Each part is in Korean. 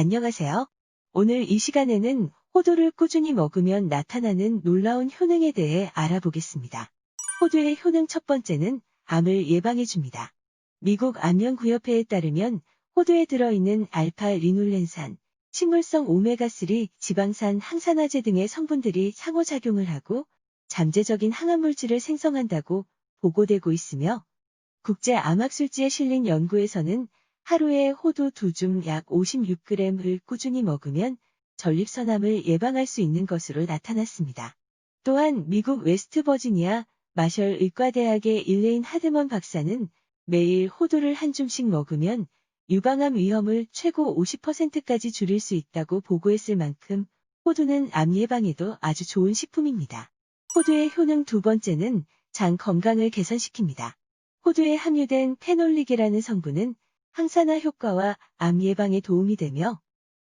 안녕하세요. 오늘 이 시간에는 호두를 꾸준히 먹으면 나타나는 놀라운 효능에 대해 알아보겠습니다. 호두의 효능 첫 번째는 암을 예방해줍니다. 미국 암연구협회에 따르면 호두에 들어있는 알파 리눌렌산, 식물성 오메가3 지방산 항산화제 등의 성분들이 상호작용을 하고 잠재적인 항암물질을 생성한다고 보고되고 있으며 국제암학술지에 실린 연구에서는 하루에 호두 2줌 약 56g을 꾸준히 먹으면 전립선암을 예방할 수 있는 것으로 나타났습니다. 또한 미국 웨스트버지니아 마셜 의과대학의 일레인 하드먼 박사는 매일 호두를 한 줌씩 먹으면 유방암 위험을 최고 50%까지 줄일 수 있다고 보고했을 만큼 호두는 암 예방에도 아주 좋은 식품입니다. 호두의 효능 두 번째는 장 건강을 개선시킵니다. 호두에 함유된 페놀릭이라는 성분은 항산화 효과와 암 예방에 도움이 되며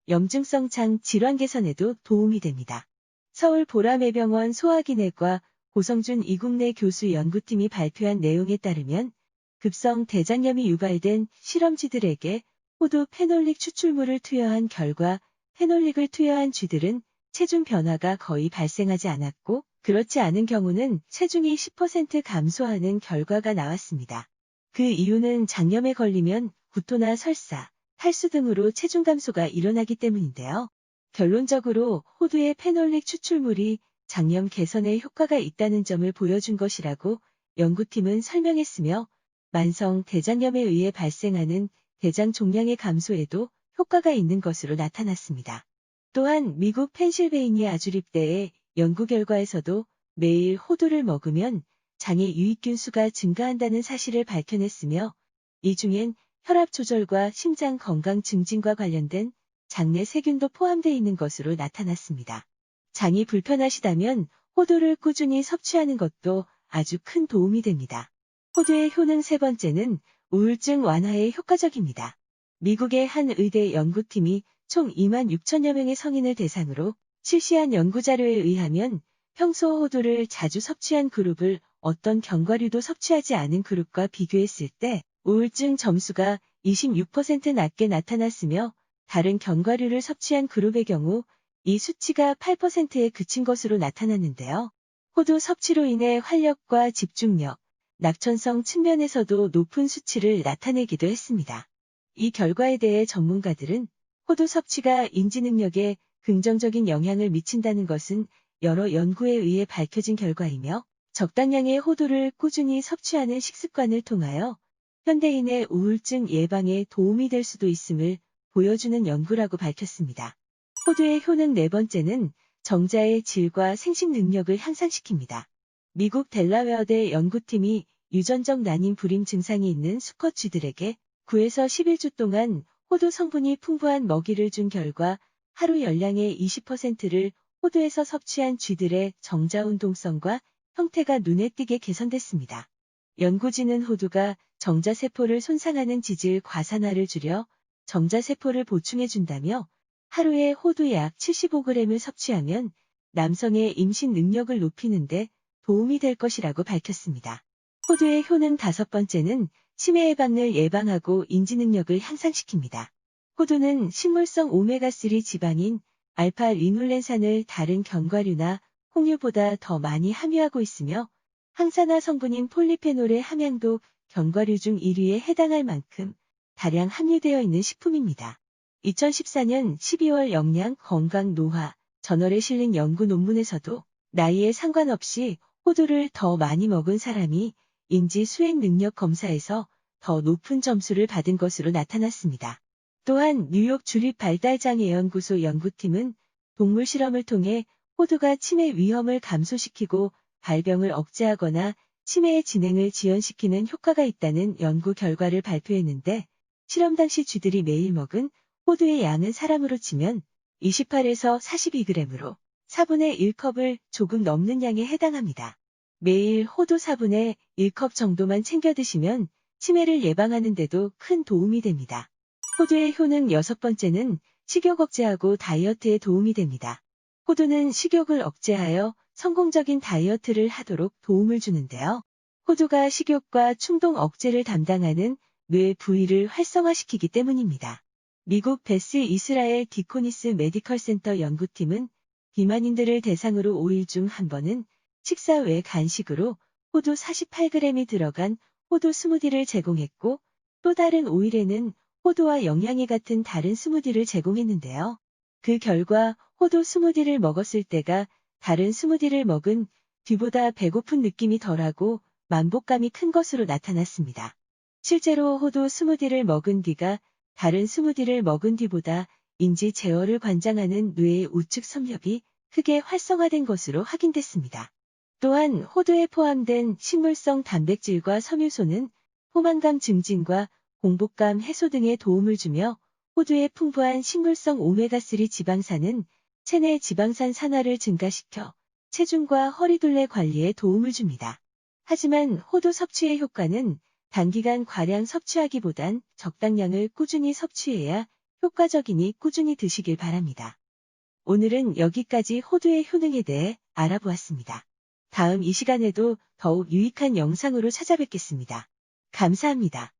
염증성 장 질환 개선에도 도움이 됩니다. 서울 보라매병원 소화기내과 고성준 이국내 교수 연구팀이 발표한 내용에 따르면 급성 대장염이 유발된 실험쥐들에게 호두 페놀릭 추출물을 투여한 결과 페놀릭을 투여한 쥐들은 체중 변화가 거의 발생하지 않았고 그렇지 않은 경우는 체중이 10% 감소하는 결과가 나왔습니다. 그 이유는 장염에 걸리면 구토나 설사, 탈수 등으로 체중 감소가 일어나기 때문인데요. 결론적으로 호두의 페놀릭 추출물이 장염 개선에 효과가 있다는 점을 보여준 것이라고 연구팀은 설명했으며 만성 대장염에 의해 발생하는 대장 종양의 감소에도 효과가 있는 것으로 나타났습니다. 또한 미국 펜실베이니아 주립대의 연구 결과에서도 매일 호두를 먹으면 장의 유익균 수가 증가한다는 사실을 밝혀냈으며 이 중엔 혈압 조절과 심장 건강 증진과 관련된 장내 세균도 포함되어 있는 것으로 나타났습니다. 장이 불편하시다면 호두를 꾸준히 섭취하는 것도 아주 큰 도움이 됩니다. 호두의 효능 세 번째는 우울증 완화에 효과적입니다. 미국의 한 의대 연구팀이 총 2만 6천여 명의 성인을 대상으로 실시한 연구자료에 의하면 평소 호두를 자주 섭취한 그룹을 어떤 견과류도 섭취하지 않은 그룹과 비교했을 때 우울증 점수가 26% 낮게 나타났으며 다른 견과류를 섭취한 그룹의 경우 이 수치가 8%에 그친 것으로 나타났는데요. 호두 섭취로 인해 활력과 집중력, 낙천성 측면에서도 높은 수치를 나타내기도 했습니다. 이 결과에 대해 전문가들은 호두 섭취가 인지 능력에 긍정적인 영향을 미친다는 것은 여러 연구에 의해 밝혀진 결과이며 적당량의 호두를 꾸준히 섭취하는 식습관을 통하여 현대인의 우울증 예방에 도움이 될 수도 있음을 보여주는 연구라고 밝혔습니다. 호두의 효능 네 번째는 정자의 질과 생식 능력을 향상시킵니다. 미국 델라웨어대 연구팀이 유전적 난임 불임 증상이 있는 수컷 쥐들에게 9에서 11주 동안 호두 성분이 풍부한 먹이를 준 결과 하루 열량의 20%를 호두에서 섭취한 쥐들의 정자 운동성과 형태가 눈에 띄게 개선됐습니다. 연구진은 호두가 정자세포를 손상하는 지질 과산화를 줄여 정자세포를 보충해준다며 하루에 호두 약 75g을 섭취하면 남성의 임신 능력을 높이는데 도움이 될 것이라고 밝혔습니다. 호두의 효능 다섯 번째는 치매 예방을 예방하고 인지 능력을 향상시킵니다. 호두는 식물성 오메가3 지방인 알파 리눌렌산을 다른 견과류나 홍유보다 더 많이 함유하고 있으며 항산화 성분인 폴리페놀의 함량도 견과류 중 1위에 해당할 만큼 다량 함유되어 있는 식품입니다. 2014년 12월 영양 건강 노화 저널에 실린 연구 논문에서도 나이에 상관없이 호두를 더 많이 먹은 사람이 인지 수행 능력 검사에서 더 높은 점수를 받은 것으로 나타났습니다. 또한 뉴욕 주립 발달장애 연구소 연구팀은 동물 실험을 통해 호두가 치매 위험을 감소시키고 발병을 억제하거나 치매의 진행을 지연시키는 효과가 있다는 연구 결과를 발표했는데 실험 당시 쥐들이 매일 먹은 호두의 양은 사람으로 치면 28에서 42g으로 4분의 1컵을 조금 넘는 양에 해당합니다. 매일 호두 4분의 1컵 정도만 챙겨 드시면 치매를 예방하는 데도 큰 도움이 됩니다. 호두의 효능 여섯 번째는 식욕 억제하고 다이어트에 도움이 됩니다. 호두는 식욕을 억제하여 성공적인 다이어트를 하도록 도움을 주는데요. 호두가 식욕과 충동 억제를 담당하는 뇌 부위를 활성화시키기 때문입니다. 미국 베스 이스라엘 디코니스 메디컬 센터 연구팀은 비만인들을 대상으로 5일 중 한 번은 식사 외 간식으로 호두 48g이 들어간 호두 스무디를 제공했고 또 다른 5일에는 호두와 영양이 같은 다른 스무디를 제공했는데요. 그 결과 호두 스무디를 먹었을 때가 다른 스무디를 먹은 뒤보다 배고픈 느낌이 덜하고 만복감이 큰 것으로 나타났습니다. 실제로 호두 스무디를 먹은 뒤가 다른 스무디를 먹은 뒤보다 인지 제어를 관장하는 뇌의 우측 섬엽이 크게 활성화된 것으로 확인됐습니다. 또한 호두에 포함된 식물성 단백질과 섬유소는 포만감 증진과 공복감 해소 등에 도움을 주며 호두의 풍부한 식물성 오메가3 지방산은 체내 지방산 산화를 증가시켜 체중과 허리둘레 관리에 도움을 줍니다. 하지만 호두 섭취의 효과는 단기간 과량 섭취하기보단 적당량을 꾸준히 섭취해야 효과적이니 꾸준히 드시길 바랍니다. 오늘은 여기까지 호두의 효능에 대해 알아보았습니다. 다음 이 시간에도 더욱 유익한 영상으로 찾아뵙겠습니다. 감사합니다.